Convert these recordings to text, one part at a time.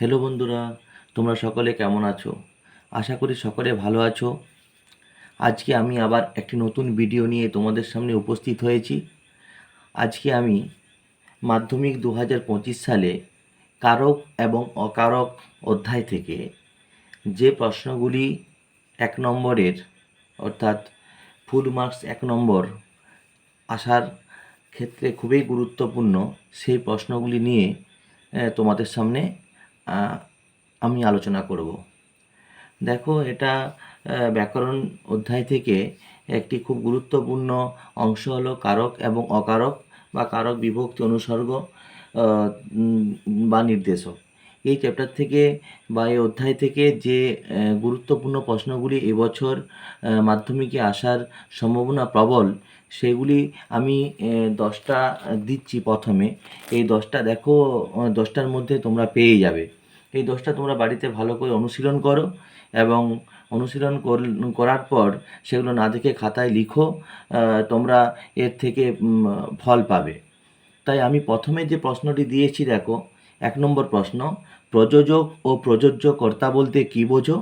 Hello বন্ধুরা, তোমরা সকলে কেমন আছো? আশা করি সকলে ভালো আছো। আজকে আমি আবার একটি নতুন ভিডিও নিয়ে তোমাদের সামনে উপস্থিত হয়েছি। আজকে আমি মাধ্যমিক দু হাজার পঁচিশ সালে কারক এবং অকারক অধ্যায় থেকে যে প্রশ্নগুলি এক নম্বরের, অর্থাৎ ফুল মার্কস এক নম্বর আসার ক্ষেত্রে খুবই গুরুত্বপূর্ণ, সেই প্রশ্নগুলি নিয়ে তোমাদের সামনে আমি আলোচনা করব। দেখো, এটা ব্যাকরণ অধ্যায় থেকে একটি খুব গুরুত্বপূর্ণ অংশ হলো কারক এবং অকারক বা কারক বিভক্তি অনুসর্গ বা নির্দেশক। এই চ্যাপ্টার থেকে বা এই অধ্যায় থেকে যে গুরুত্বপূর্ণ প্রশ্নগুলি এবছর মাধ্যমিকে আসার সম্ভাবনা প্রবল, সেগুলি আমি দশটা দিচ্ছি প্রথমে। এই দশটা দেখো দশটার মধ্যে তোমরা পেয়ে যাবে। এই দশটা তোমরা বাড়িতে ভালো করে অনুশীলন করো এবং অনুশীলন কর- করার পর সেগুলো না দেখে খাতায় লিখো তোমরা এর থেকে ফল পাবে। তাই আমি প্রথমে যে প্রশ্নটি দিয়েছি দেখো এক নম্বর প্রশ্ন, প্রযোজক ও প্রযোজ্য কর্তা বলতে কী বোঝো?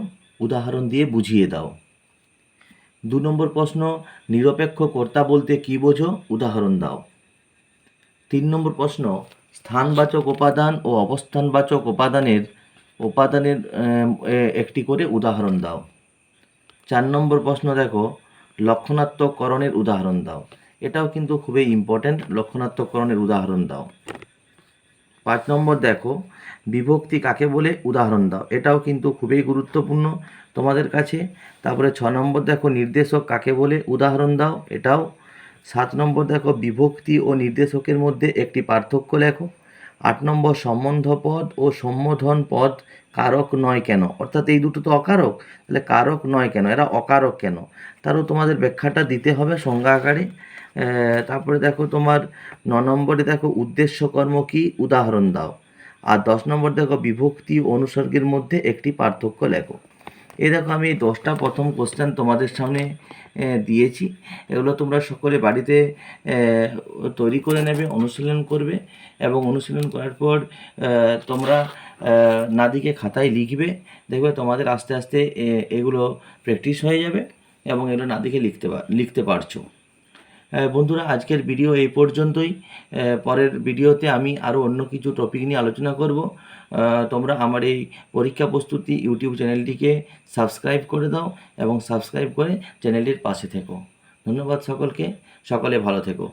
উদাহরণ দিয়ে বুঝিয়ে দাও। দু নম্বর প্রশ্ন নিরপেক্ষ কর্তা বলতে কী বোঝো? উদাহরণ দাও। তিন নম্বর প্রশ্ন, স্থানবাচক উপাদান ও অবস্থানবাচক উপাদানের উপাদানের একটি করে উদাহরণ দাও। চার নম্বর প্রশ্ন দেখো লক্ষণাত্মকরণের উদাহরণ দাও। এটাও কিন্তু খুবই ইম্পর্ট্যান্ট লক্ষণাত্মকরণের উদাহরণ দাও। পাঁচ নম্বর দেখো, বিভক্তি কাকে বলে? উদাহরণ দাও। এটাও কিন্তু খুবই গুরুত্বপূর্ণ তোমাদের কাছে। তারপরে ছ নম্বর দেখো, নির্দেশক কাকে বলে? উদাহরণ দাও। এটাও সাত নম্বর দেখো, বিভক্তি ও নির্দেশকের মধ্যে একটি পার্থক্য লেখো। আট নম্বর সম্বন্ধ পদ ও সম্বোধন পদ কারক নয় কেন? অর্থাৎ এই দুটো তো অকারক। তাহলে কারক নয় কেন? এরা অকারক কেন? তারও তোমাদের ব্যাখ্যাটা দিতে হবে সংজ্ঞা আকারে তারপরে দেখো তোমার ন নম্বরে দেখো উদ্দেশ্য কর্ম কি? উদাহরণ দাও। আর দশ নম্বর দেখো বিভক্তি অনুসর্গের মধ্যে একটি পার্থক্য লেখো। এই দেখো আমি দশটা প্রথম কোশ্চেন তোমাদের সামনে দিয়েছি। এগুলো তোমরা সকলে বাড়িতে তৈরি করে নেবে অনুশীলন করবে এবং অনুশীলন করার পর তোমরা নাদিকে খাতায় লিখবে। দেখবে তোমাদের আস্তে আস্তে এ, এগুলো প্র্যাকটিস হয়ে যাবে এবং এগুলো নাদিকে লিখতে লিখতে পারছ। বন্ধুরা, আজকের ভিডিও এই পর্যন্তই। পরের ভিডিওতে আমি আরও অন্য কিছু টপিক নিয়ে আলোচনা করব। তোমরা আমার এই পরীক্ষা প্রস্তুতি ইউটিউব চ্যানেলটিকে সাবস্ক্রাইব করে দাও এবং সাবস্ক্রাইব করে চ্যানেলটির পাশে থেকো। ধন্যবাদ সকলকে। সকলে ভালো থেকো।